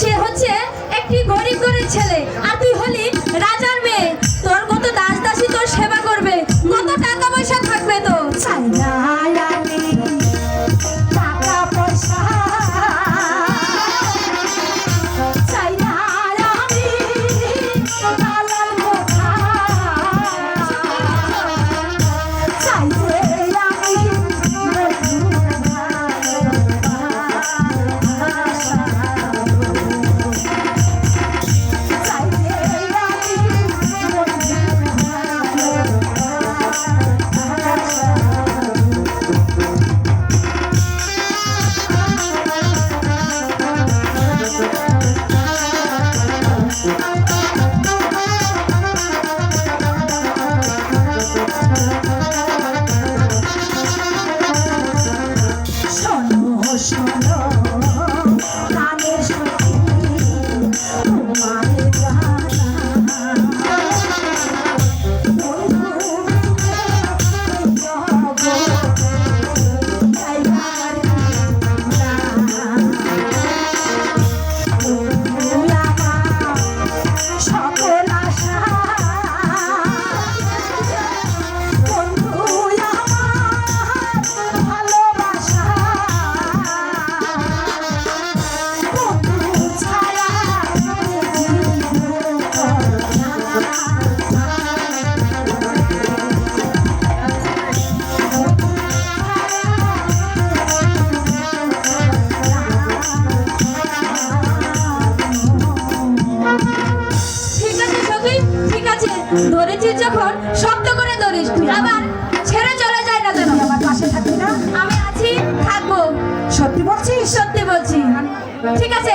সে হচ্ছে একটি গরিব গরিব ছেলে। আর তুই হলি ধরেছিস যখন শক্ত করে ধরিস। আবার ছেড়ে চলে যায় না যেন আমার পাশে থাকবি না? আমি আছি থাকব। সত্যি বলছিস? সত্যি বলছি। ঠিক আছে